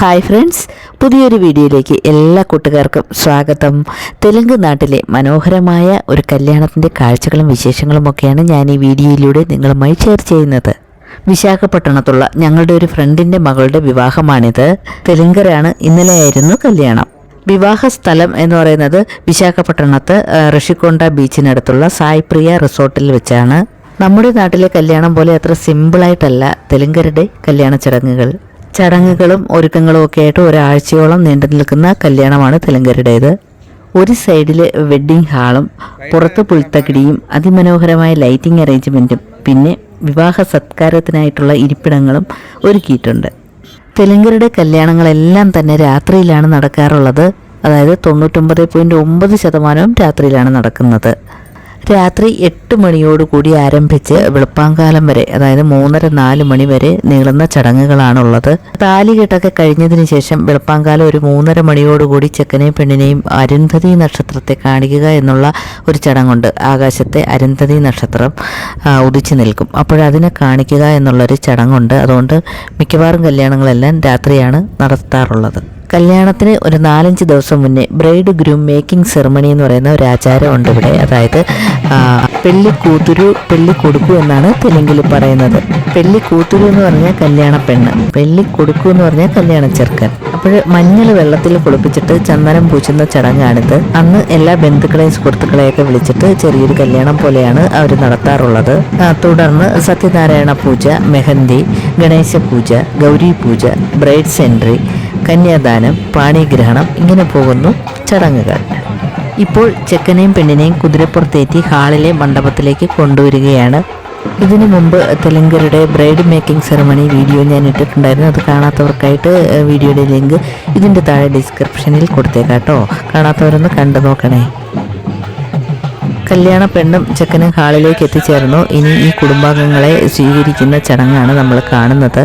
Hi friends പുതിയൊരു വീഡിയോയിലേക്ക് എല്ലാ കൂട്ടുകാർക്കും സ്വാഗതം. തെലുങ്ക് നാട്ടിലെ മനോഹരമായ ഒരു കല്യാണത്തിന്റെ കാഴ്ചകളും വിശേഷങ്ങളും ഒക്കെയാണ് ഞാൻ ഈ വീഡിയോയിലൂടെ നിങ്ങളുമായി ഷെയർ ചെയ്യുന്നത്. വിശാഖപട്ടണത്തുള്ള ഞങ്ങളുടെ ഒരു ഫ്രണ്ടിന്റെ മകളുടെ വിവാഹമാണിത്. തെലുങ്കരാണ് ഇന്നലെയായിരുന്നു കല്യാണം. വിവാഹ സ്ഥലം എന്ന് പറയുന്നത് വിശാഖപട്ടണത്ത് ഋഷിക്കൊണ്ട ബീച്ചിനടുത്തുള്ള സായ്പ്രിയ റിസോർട്ടിൽ വെച്ചാണ്. നമ്മുടെ നാട്ടിലെ കല്യാണം പോലെ അത്ര സിമ്പിളായിട്ടല്ല തെലുങ്കരുടെ കല്യാണ ചടങ്ങുകൾ. ചടങ്ങുകളും ഒരുക്കങ്ങളും ഒക്കെ ആയിട്ട് ഒരാഴ്ചയോളം നീണ്ടു നിൽക്കുന്ന കല്യാണമാണ് തെലുങ്കരുടേത്. ഒരു സൈഡിൽ വെഡ്ഡിംഗ് ഹാളും പുറത്ത് പുൽത്തകിടിയും അതിമനോഹരമായ ലൈറ്റിംഗ് അറേഞ്ച്മെന്റും പിന്നെ വിവാഹ സത്കാരത്തിനായിട്ടുള്ള ഇരിപ്പിടങ്ങളും ഒരുക്കിയിട്ടുണ്ട്. തെലുങ്കരുടെ കല്യാണങ്ങളെല്ലാം തന്നെ രാത്രിയിലാണ് നടക്കാറുള്ളത്. അതായത് തൊണ്ണൂറ്റൊമ്പത് പോയിന്റ് ഒമ്പത് ശതമാനവും രാത്രിയിലാണ് നടക്കുന്നത്. രാത്രി എട്ട് മണിയോടുകൂടി ആരംഭിച്ച് വെളുപ്പാങ്കാലം വരെ അതായത് മൂന്നര നാല് മണി വരെ നീളുന്ന ചടങ്ങുകളാണുള്ളത്. താലികെട്ടൊക്കെ കഴിഞ്ഞതിന് ശേഷം വെളുപ്പാങ്കാലം ഒരു മൂന്നര മണിയോടുകൂടി ചെക്കനെയും പെണ്ണിനെയും അരുന്ധതി നക്ഷത്രത്തെ കാണിക്കുക എന്നുള്ള ഒരു ചടങ്ങുണ്ട്. ആകാശത്തെ അരുന്ധതി നക്ഷത്രം ഉദിച്ചു നിൽക്കും. അപ്പോഴതിനെ കാണിക്കുക എന്നുള്ളൊരു ചടങ്ങുണ്ട്. അതുകൊണ്ട് മിക്കവാറും കല്യാണങ്ങളെല്ലാം രാത്രിയാണ് നടത്താറുള്ളത്. കല്യാണത്തിന് ഒരു നാലഞ്ച് ദിവസം മുന്നേ ബ്രൈഡ് ഗ്രൂം മേക്കിംഗ് സെറമണി എന്ന് പറയുന്ന ഒരു ആചാരമുണ്ട് ഇവിടെ. അതായത് പെള്ളി കൂത്തുരു കൊടുക്കു എന്നാണ് തെലുങ്കിൽ പറയുന്നത്. കൂത്തുരു എന്ന് പറഞ്ഞാൽ കല്യാണ പെണ്ണ്. പെള്ളി കൊടുക്കു എന്ന് പറഞ്ഞാൽ കല്യാണ ചെറുക്കൻ. അപ്പോൾ മഞ്ഞൾ വെള്ളത്തിൽ കുളിപ്പിച്ചിട്ട് ചന്ദനം പൂച്ചുന്ന ചടങ്ങാണിത്. അന്ന് എല്ലാ ബന്ധുക്കളെയും സുഹൃത്തുക്കളെയൊക്കെ വിളിച്ചിട്ട് ചെറിയൊരു കല്യാണം പോലെയാണ് അവർ നടത്താറുള്ളത്. തുടർന്ന് സത്യനാരായണ പൂജ മെഹന്തി ഗണേശ പൂജ ഗൗരി പൂജ ബ്രൈഡ്സ് എൻട്രി കന്യാദാനം പാണിഗ്രഹണം ഇങ്ങനെ പോകുന്നു ചടങ്ങുകൾ. ഇപ്പോൾ ചെക്കനെയും പെണ്ണിനെയും കുതിരപ്പുറത്തേറ്റി ഹാളിലെ മണ്ഡപത്തിലേക്ക് കൊണ്ടുവരികയാണ്. ഇതിനു മുമ്പ് തെലുങ്കരുടെ ബ്രൈഡ് മേക്കിംഗ് സെറമണി വീഡിയോ ഞാൻ ഇട്ടിട്ടുണ്ടായിരുന്നു. അത് കാണാത്തവർക്കായിട്ട് വീഡിയോയുടെ ലിങ്ക് ഇതിന്റെ താഴെ ഡിസ്ക്രിപ്ഷനിൽ കൊടുത്തേക്കാട്ടോ. കാണാത്തവരൊന്ന് കണ്ടു നോക്കണേ. കല്യാണ പെണ്ണും ചെക്കനും ഹാളിലേക്ക് എത്തിച്ചേർന്നു. ഇനി ഈ കുടുംബാംഗങ്ങളെ സ്വീകരിക്കുന്ന ചടങ്ങാണ് നമ്മൾ കാണുന്നത്.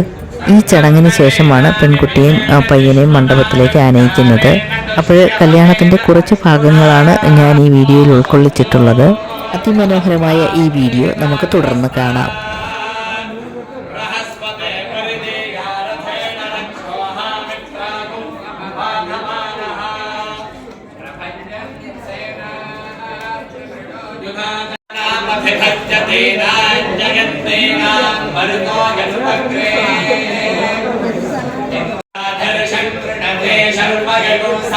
ഈ ചടങ്ങിന് ശേഷമാണ് പെൺകുട്ടിയും പയ്യനെയും മണ്ഡപത്തിലേക്ക് ആനയിക്കുന്നത് അപ്പോൾ കല്യാണത്തിന്റെ കുറച്ച് ഭാഗങ്ങളാണ് ഞാൻ ഈ വീഡിയോയിൽ ഉൾക്കൊള്ളിച്ചിട്ടുള്ളത് അതിമനോഹരമായ ഈ വീഡിയോ നമുക്ക് തുടർന്ന് കാണാം Amen.